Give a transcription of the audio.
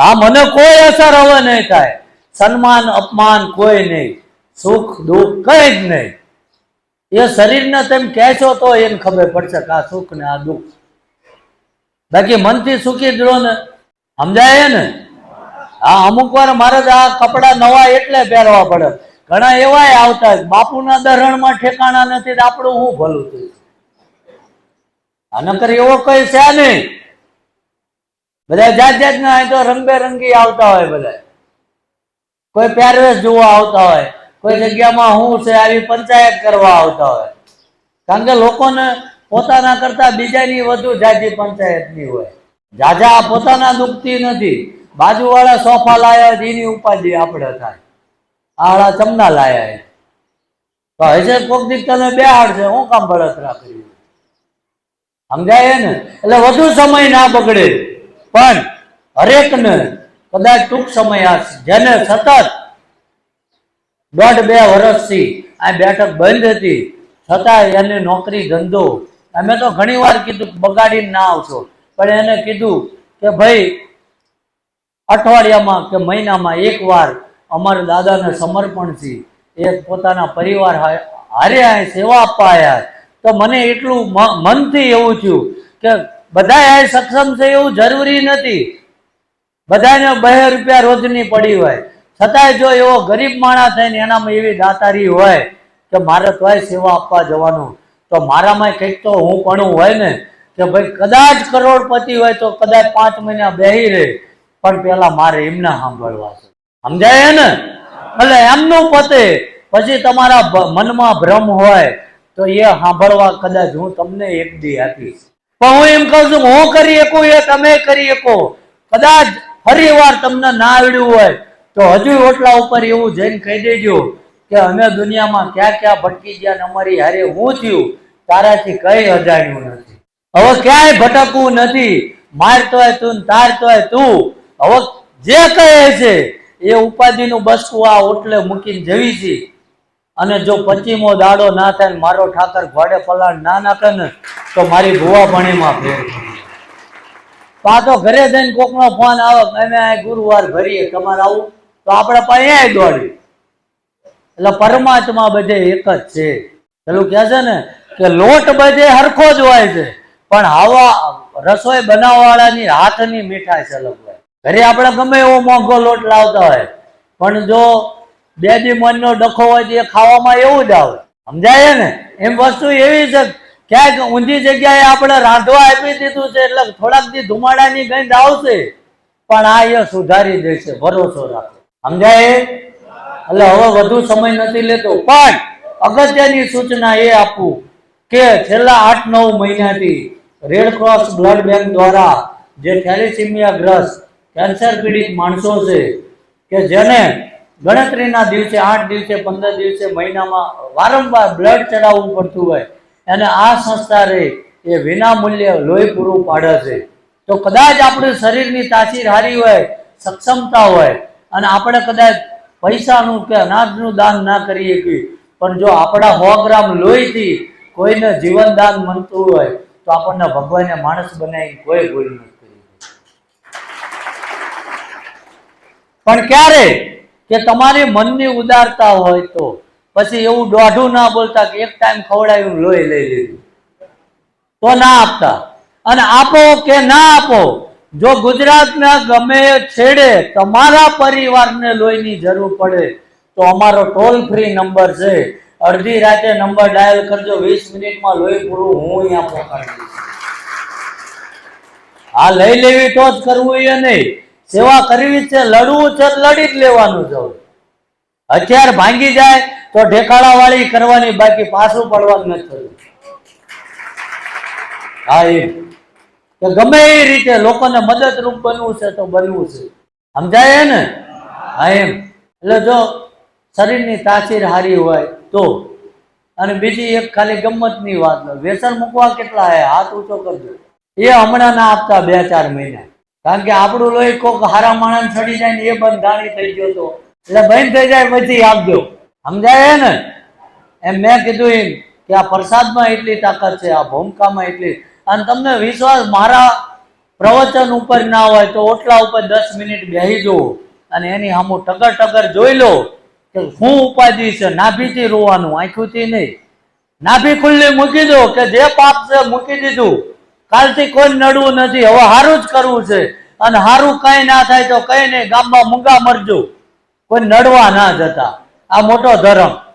હા, મને કોઈ અસર હવે નહીં થાય. સન્માન, અપમાન કોઈ નહીં. સુખ, દુઃખ કઈ જ નહીં. એ શરીરને તેમ કહેશો તો એને ખબર પડશે કે આ સુખ ને આ દુઃખ. બાકી મનથી સુખી જ ને. સમજાય ને? હા, અમુક વાર મારે આ કપડા નવા એટલે પહેરવા પડે. ઘણા એવાય આવતા બાપુના દરણમાં ઠેકાણા નથી આપણું હું ભલું થયું? આ નકર એવો કઈ છે નહીં. બધા જાત જાતના અહીં તો રંગબેરંગી આવતા હોય બધા કોઈ પહેરવેશ જોવા આવતા હોય, કોઈ જગ્યામાં હું છે આવી પંચાયત કરવા આવતા હોય. કારણ કે લોકોને પોતાના કરતા બીજાની વધુ જાજી પંચાયતની હોય. જાજા પોતાના દુખતી નથી. બાજુવાળા સોફા લાયા એની ઉપાધિ આપણે થાય. આળા ચમના લાયા. તો હશે કોક દીક તને બેહાડ છે, હું કામ બળતરા કરી સમજાય ને? એટલે વધુ સમય ના બગડે. પણ હરેકને કદાચ ટૂંક સમય જેને સતત દોઢ બે વર્ષથી આ બેઠક બંધ હતી છતાં એને નોકરી ધંધો. અમે તો ઘણી વાર કીધું બગાડી ના આવશો, પણ એને કીધું કે ભાઈ, અઠવાડિયામાં કે મહિનામાં એક વાર અમારા દાદાને સમર્પણથી એ પોતાના પરિવાર હારે સેવા આપવા તો મને એટલું મનથી એવું થયું કે બધા સક્ષમ છે એવું જરૂરી નથી. બધાને બે રૂપિયા રોજની પડી હોય. છતાંય જો એવો ગરીબ માણસ થઈને એનામાં એવી દાતારી હોય કે મારે તોય સેવા આપવા જવાનું. તો મારામાં કંઈક તો હું પણ હોય ને કે ભાઈ કદાચ કરોડપતિ હોય તો કદાચ પાંચ મહિના બેહી રહે. પણ પેલા મારે એમને સાંભળવા છે. સમજાય ને? એટલે એમનું પતે, પછી તમારા મનમાં ભ્રમ હોય તો એ સાંભળવા કદાચ હું તમને એક દી આપીશ. પણ હું એમ કહું છું હું કરી શકું એ તમે કરી શકો. કદાચ ફરી વાર તમને ના આવડ્યું હોય તો હજુ ઓટલા ઉપર એવું જઈને કહી દેજો કે અમે દુનિયામાં ક્યાં ક્યાં ભટકી ગયા અમારી હારે હું થયું, તારાથી કઈ અજાણ્યું નથી. હવે ક્યાંય ભટકવું નથી મારતોય તું ને હોય તું. હવે જે કહે છે, એ ઉપાધિનું બસકું આ ઓટલે મૂકીને જવી છે. અને જો પચીમો દાડો ના થાય ને મારો ઠાકર ઘોડે પલાણ ના નાખે ને, તો મારી ભુવા ભણીમાં ફેર પાછો ઘરે જઈને કોકનો ફોન આવે, અમે ગુરુવાર ભરીએ, તમારે આવું? તો આપણે અહીંયા દોડી. એટલે પરમાત્મા બધે એક જ છે. પેલું કહે છે ને કે લોટ બધે હરખો જ હોય છે, પણ હવા, રસોઈ બનાવવાળાની હાથની મીઠાઈ અલગ હોય. ઘરે આપણે ગમે એવો મોંઘો લોટ લાવતા હોય, પણ જો બે દી મનનો ડખો હોય તો એ ખાવામાં એવું જ આવે. સમજાય ને? એમ વસ્તુ એવી છે ક્યાંક ઊંધી જગ્યાએ આપણે રાંધવા આપી દીધું છે એટલે થોડાક દી ધુમાડાની ગંધ આવશે, પણ આ એ સુધારી દેશે, ભરોસો રાખો. સમજાય? એટલે હવે વધુ સમય નથી લેતો. પણ અગત્યની સૂચના એ આપું કે છેલ્લા આઠ નવ મહિનાથી રેડ ક્રોસ બ્લડ બેંક દ્વારા જે થેલિસિમિયા ગ્રસ્ત કેન્સર પીડિત માણસો છે, કે જેને ગણતરીના દિવસે, આઠ દિવસે, પંદર દિવસે, મહિનામાં વારંવાર બ્લડ ચડાવવું પડતું હોય. અને આ સંસ્થા રે એ વિના મૂલ્યે લોહી પૂરું પાડે છે. તો કદાચ આપણે શરીરની તાસીર હારી હોય, સક્ષમતા હોય, અને આપણે કદાચ પૈસાનું કે અનાજનું દાન ના કરી શકીએ પણ જો આપણા સો ગ્રામ લોહીથી કોઈને જીવન દાન મળતું હોય, તો આપણને ભગવાનને માણસ બનાવી કોઈ ભૂલ નથી પણ ક્યારે? કે તમારી મનની ઉદારતા હોય તો. પછી એવું દોઢું ના બોલતા કે એક ટાઈમ ખવડાવ્યું લોહી લઈ લીધું. તો ના આપતા. અને આપો કે ના આપો, જો ગુજરાતના ગમે છેડે તમારા પરિવારને લોહીની જરૂર પડે, તો અમારો ટોલ ફ્રી નંબર છે. અડધી રાતે નંબર ડાયલ કરજો, વીસ મિનિટમાં લોહી પૂરું હું અહીંયા પહોંચાડી દઈશ. હા, લઈ લેવી તો જ કરવું એ નહીં. સેવા કરવી છે, લડવું છે, લડી જ લેવાનું છે હથિયાર ભાંગી જાય તો ઢેકાળા વાળી કરવાની બાકી પાછું પડવાનું નથી હા એમ કે ગમે એ રીતે લોકોને મદદરૂપ બનવું છે તો બનવું છે. સમજાય ને? હા, એમ. એટલે જો શરીરની તાસીર હારી હોય તો. અને બીજી એક ખાલી ગમતની વાત વ્યસન મૂકવા કેટલા હે? હાથ ઊંચો કરજો. એ હમણાં ના આપતા બે ચાર મહિના. કારણ કે આપણું લોહી કોક હારા માણસ ચડી જાય ને એ બંધાણી થઈ ગયો તો. એટલે બંધ થઈ જાય પછી આપજો. સમજાય ને? એમ મેં કીધું એમ કે આ પ્રસાદમાં એટલી તાકાત છે, આ ભૂમકામાં એટલી. અને તમને વિશ્વાસ, મારા પ્રવચન ઉપર ના હોય તો ઓટલા ઉપર દસ મિનિટ બેસી જુઓ અને એની સામું ટગર ટગર જોઈ લો કે શું ઉપાધિ છે, નાભીથી રોવાનું, આંખુંથી નહીં. નાભી ખુલ્લી મૂકી દો કે જે પાપ છે મૂકી દીધું. કાલથી કોઈ નડવું નથી. હવે સારું જ કરવું છે. અને સારું કઈ ના થાય તો કઈ નહીં. ગામમાં મૂંગા મરજો. કોઈ નડવા ના જતા. આ મોટો ધર્મ.